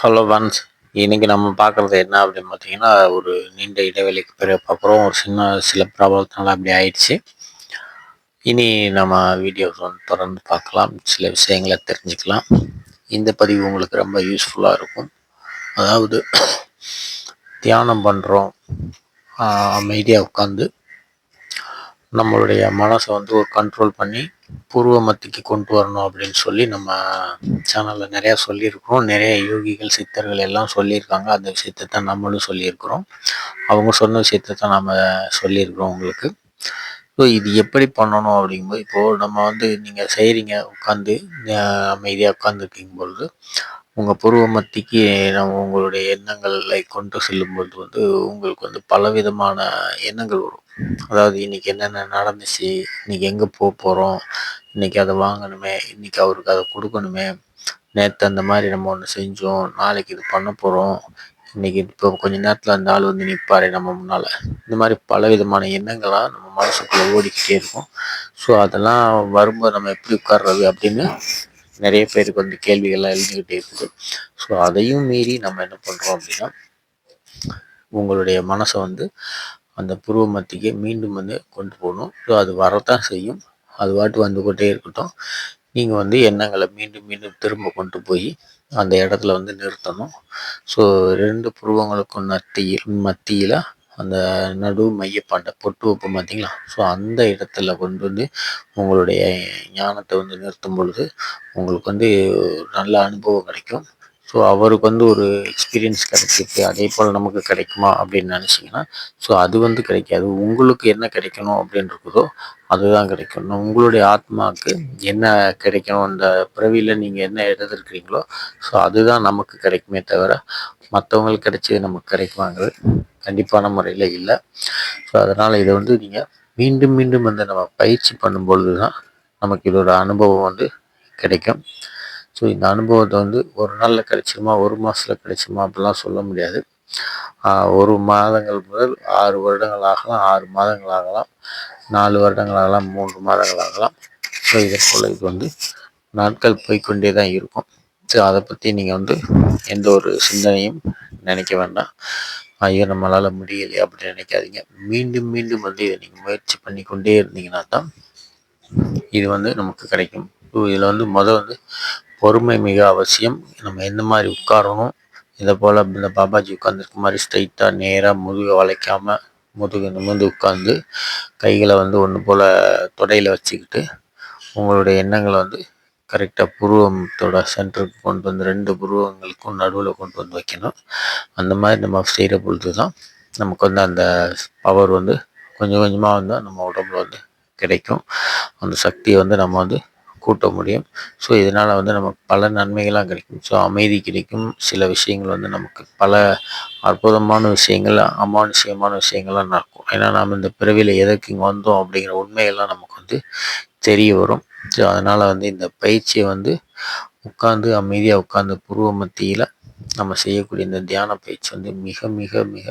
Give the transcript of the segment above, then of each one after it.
Hello once இன்றைக்கி நம்ம பார்க்குறது என்ன அப்படின்னு பார்த்தீங்கன்னா ஒரு நீண்ட இடைவெளிக்கு பிறகு பார்க்குறோம். ஒரு சின்ன சில ப்ராப்ளத்தினால அப்படி ஆயிடுச்சு. இனி நம்ம வீடியோஸ் வந்து தொடர்ந்து பார்க்கலாம். சில விஷயங்களை தெரிஞ்சுக்கலாம். இந்த பதிவு உங்களுக்கு ரொம்ப யூஸ்ஃபுல்லாக இருக்கும். அதாவது தியானம் பண்ணுறோம் அமைதியாக உட்காந்து நம்மளுடைய மனசை வந்து ஒரு கண்ட்ரோல் பண்ணி பூர்வ மத்திக்கு கொண்டு வரணும் அப்படின்னு சொல்லி நம்ம சேனலில் நிறையா சொல்லியிருக்கிறோம். நிறைய யோகிகள் சித்தர்கள் எல்லாம் சொல்லியிருக்காங்க. அந்த விஷயத்தை தான் நம்மளும் சொல்லியிருக்கிறோம். அவங்க சொன்ன விஷயத்தை தான் நம்ம சொல்லியிருக்கிறோம் உங்களுக்கு. ஸோ இது எப்படி பண்ணணும் அப்படிங்கும்போது இப்போது நம்ம வந்து நீங்கள் செய்கிறீங்க உட்காந்து அமைதியாக உட்காந்துருக்கும் பொழுது உங்கள் பூர்வ மத்திக்கு நம்ம உங்களுடைய எண்ணங்களை கொண்டு செல்லும்போது வந்து உங்களுக்கு வந்து பலவிதமான எண்ணங்கள் வரும். அதாவது இன்னைக்கு என்னென்ன நடந்துச்சு இன்னைக்கு எங்கே போக போகிறோம் இன்னைக்கு அதை வாங்கணுமே இன்னைக்கு அவருக்கு அதை கொடுக்கணுமே நேற்று அந்த மாதிரி நம்ம ஒன்று செஞ்சோம் நாளைக்கு இது பண்ண போகிறோம் இன்னைக்கு இப்போ கொஞ்ச நேரத்தில் அந்த ஆள் வந்து நிற்பாரு நம்ம முன்னால். இந்த மாதிரி பல விதமான எண்ணங்களாக நம்ம மனசுக்குள்ளே ஓடிக்கிட்டே இருக்கும். ஸோ அதெல்லாம் வரும்போது நம்ம எப்படி உட்கார்றது அப்படின்னு நிறைய பேருக்கு வந்து கேள்விகள்லாம் எழுந்துக்கிட்டே இருக்குது. ஸோ அதையும் மீறி நம்ம என்ன பண்ணுறோம் அப்படின்னா உங்களுடைய மனசை வந்து அந்த புருவ மத்திக்கு மீண்டும் வந்து கொண்டு போகணும். ஸோ அது வரத்தான் செய்யும். அது பாட்டு கொண்டே இருக்கட்டும். நீங்கள் வந்து எண்ணங்களை மீண்டும் மீண்டும் திரும்ப கொண்டு போய் அந்த இடத்துல வந்து நிறுத்தணும். ஸோ ரெண்டு புருவங்களுக்கும் நத்தியில் மத்தியில் அந்த நடு மையப்பாண்டை பொட்டு வைப்போம் பார்த்தீங்களா? ஸோ அந்த இடத்துல கொண்டு வந்து உங்களுடைய ஞானத்தை வந்து நிறுத்தும் பொழுது உங்களுக்கு வந்து நல்ல அனுபவம் கிடைக்கும். ஸோ அவருக்கு வந்து ஒரு எக்ஸ்பீரியன்ஸ் கிடைச்சிருக்கு. அதே போல் நமக்கு கிடைக்குமா அப்படின்னு நினச்சிங்கன்னா ஸோ அது வந்து கிடைக்காது. உங்களுக்கு என்ன கிடைக்கணும் அப்படின்னு இருக்குதோ அதுதான் கிடைக்கும். உங்களுடைய ஆத்மாவுக்கு என்ன கிடைக்கணும் அந்த பிறவியில் நீங்கள் என்ன எழுதிருக்கிறீங்களோ ஸோ அதுதான் நமக்கு கிடைக்குமே தவிர மற்றவங்களுக்கு கிடைச்சது நமக்கு கிடைக்குமாங்கிறது கண்டிப்பான முறையில் இல்லை. ஸோ அதனால் இதை வந்து நீங்கள் மீண்டும் மீண்டும் வந்து நம்ம பயிற்சி பண்ணும்பொழுது தான் நமக்கு இதோட அனுபவம் வந்து கிடைக்கும். ஸோ இந்த அனுபவத்தை வந்து ஒரு நாளில் கிடைச்சிருமா ஒரு மாதத்தில் கிடைச்சிருமா அப்படிலாம் சொல்ல முடியாது. ஒரு மாதங்கள் முதல் ஆறு வருடங்கள் ஆகலாம் ஆறு மாதங்கள் ஆகலாம் நாலு வருடங்கள் ஆகலாம் மூன்று மாதங்கள் ஆகலாம். ஸோ இதை போல் இது வந்து நாட்கள் போய்கொண்டே தான் இருக்கும். ஸோ அதை பற்றி நீங்கள் வந்து எந்த ஒரு சிந்தனையும் நினைக்க வேண்டாம். ஐயோ நம்மளால் முடியலையே அப்படின்னு நினைக்காதீங்க. மீண்டும் மீண்டும் வந்து இதை நீங்கள் முயற்சி பண்ணி கொண்டே இருந்தீங்கன்னா தான் இது வந்து நமக்கு கிடைக்கும். ஸோ இதில் வந்து மொதல் வந்து பொறுமை மிக அவசியம். நம்ம எந்த மாதிரி உட்காரணும்? இதை போல் இந்த பாபாஜி உட்காந்துருக்க மாதிரி ஸ்ட்ரைட்டாக நேராக முதுகை வளைக்காமல் முதுகு நிமிர்ந்து உட்காந்து கைகளை வந்து ஒன்று போல் தொடையில் வச்சுக்கிட்டு உங்களுடைய எண்ணங்களை வந்து கரெக்டாக புருவத்தோட சென்டருக்கு கொண்டு வந்து ரெண்டு புருவங்களுக்கும் நடுவில் கொண்டு வந்து வைக்கணும். அந்த மாதிரி நம்ம செய்கிற பொழுது தான் நமக்கு வந்து அந்த பவர் வந்து கொஞ்சம் கொஞ்சமாக வந்து நம்ம உடம்புல வந்து கிடைக்கும். அந்த சக்தியை வந்து நம்ம வந்து கூட்ட முடியும். ஸோ இதனால் வந்து நமக்கு பல நன்மைகளாக கிடைக்கும். ஸோ அமைதி கிடைக்கும். சில விஷயங்கள் வந்து நமக்கு பல அற்புதமான விஷயங்கள் அமானுஷியமான விஷயங்கள்லாம் நடக்கும். ஏன்னா நாம் இந்த பிறவியில் எதற்கு இங்கே வந்தோம் அப்படிங்கிற உண்மையெல்லாம் நமக்கு வந்து தெரிய வரும். ஸோ அதனால் வந்து இந்த பயிற்சியை வந்து உட்காந்து அமைதியாக உட்காந்து பூர்வ மத்தியில் நம்ம செய்யக்கூடிய இந்த தியான பயிற்சி வந்து மிக மிக மிக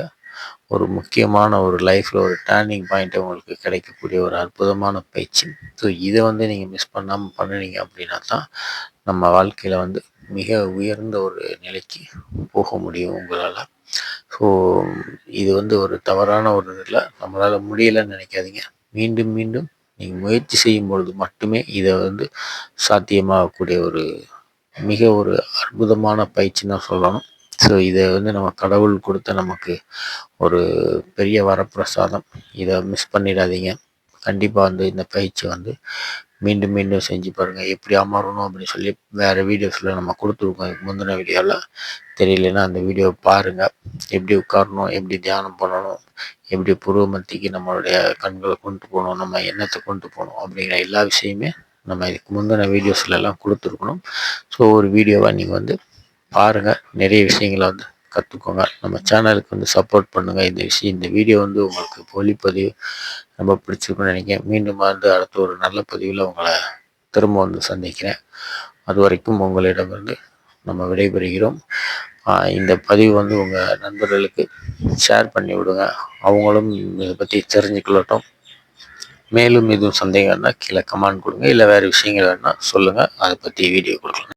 ஒரு முக்கியமான ஒரு லைஃப்பில் ஒரு டேர்னிங் பாயிண்ட் உங்களுக்கு கிடைக்கக்கூடிய ஒரு அற்புதமான பயிற்சி ஸோ இதை வந்து நீங்கள் மிஸ் பண்ணாமல் பண்ணினீங்க அப்படின்னா தான் நம்ம வாழ்க்கையில் வந்து மிக உயர்ந்த ஒரு நிலைக்கு போக முடியும் உங்களால். ஸோ இது வந்து ஒரு தவறான ஒரு இதில் நம்மளால் முடியலைன்னு நினைக்காதீங்க. மீண்டும் மீண்டும் நீங்கள் முயற்சி செய்யும் பொழுது மட்டுமே இதை வந்து சாத்தியமாகக்கூடிய ஒரு மிக ஒரு அற்புதமான பயிற்சின்னு தான் சொல்லணும். ஸோ இதை வந்து நம்ம கடவுள் கொடுத்த நமக்கு ஒரு பெரிய வரப்பிரசாதம். இதை மிஸ் பண்ணிடாதீங்க. கண்டிப்பாக வந்து இந்த பயிற்சி வந்து மீண்டும் மீண்டும் செஞ்சு பாருங்கள் எப்படி அமரணும் அப்படின்னு சொல்லி வேறு வீடியோஸில் நம்ம கொடுத்துருக்கோம். முந்தின வீடியோவில் தெரியலன்னா அந்த வீடியோவை பாருங்கள் எப்படி உட்காரணும் எப்படி தியானம் பண்ணணும் எப்படி புருவமத்திக்கு நம்மளுடைய கண்களை கொண்டு போகணும் நம்ம எண்ணத்தை கொண்டு போகணும் அப்படிங்கிற எல்லா விஷயமே நம்ம இதுக்கு முந்தின வீடியோஸ்லாம் கொடுத்துருக்கணும். ஸோ ஒரு வீடியோவாக நீங்கள் வந்து பாருங்கள் நிறைய விஷயங்களை வந்து கற்றுக்கோங்க நம்ம சேனலுக்கு வந்து சப்போர்ட் பண்ணுங்கள் இந்த விஷயம் இந்த வீடியோ வந்து உங்களுக்கு ஒளிப்பதிவு ரொம்ப பிடிச்சிருக்குன்னு நினைக்கிறேன். மீண்டும் வந்து அடுத்த ஒரு நல்ல பதிவில் உங்களை திரும்ப வந்து சந்திக்கிறேன். அது வரைக்கும் உங்களிடமிருந்து நம்ம விடைபெறுகிறோம். இந்த பதிவு வந்து உங்கள் நண்பர்களுக்கு ஷேர் பண்ணி விடுங்க. அவங்களும் இதை பற்றி தெரிஞ்சுக்கொள்ளட்டும். மேலும் எதுவும் சந்தேகம் இருந்தால் கீழே கமெண்ட் கொடுங்க. இல்லை வேறு விஷயங்கள் வேணால் சொல்லுங்கள் அதை பற்றி வீடியோ கொடுக்கலாம்.